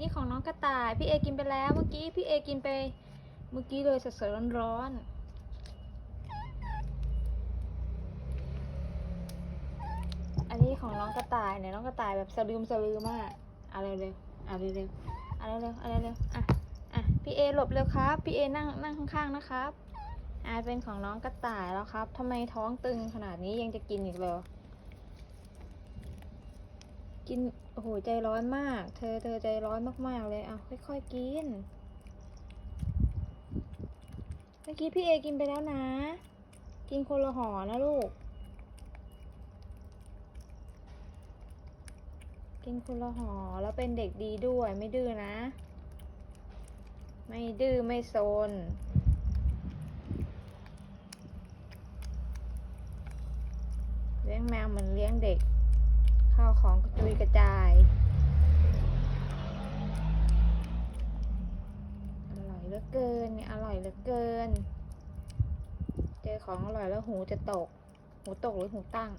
นี่ของน้องกระต่าย พี่เอกินไปแล้วเมื่อกี้ พี่เอกินไป เมื่อกี้เลยสดๆร้อนๆอันนี้ของน้องกระต่ายเนี่ยน้องกระต่ายแบบสลืมสลือมากเอะไรเร็วๆเอาเร็วๆเอาเร็วๆเอาเร็วอะอะพี่เอหลบเร็วครับพี่เอนั่งนั่งข้างๆนะครับอ่าเป็นของน้องกระต่ายแล้วครับทำไมท้องตึงขนาดนี้ยังจะกินอีกเหรอ กิน โอ้โห ใจร้อนมาก เธอ เธอใจร้อนมากๆเลยเอาค่อยๆกิน เมื่อกี้พี่เอกินไปแล้วนะ กินคนละห่อนะลูก กินคนละห่อแล้วเป็นเด็กดีด้วยไม่ดื้อนะ ไม่ดื้อไม่โซนเลี้ยงแมวเหมือนเลี้ยงเด็ก ข้าวของกระจุยกระจายอร่อยเหลือเกินเนี่ยอร่อยเหลือเกิน เจอของอร่อยแล้วหูจะตก หูตกหรือหูตั้ง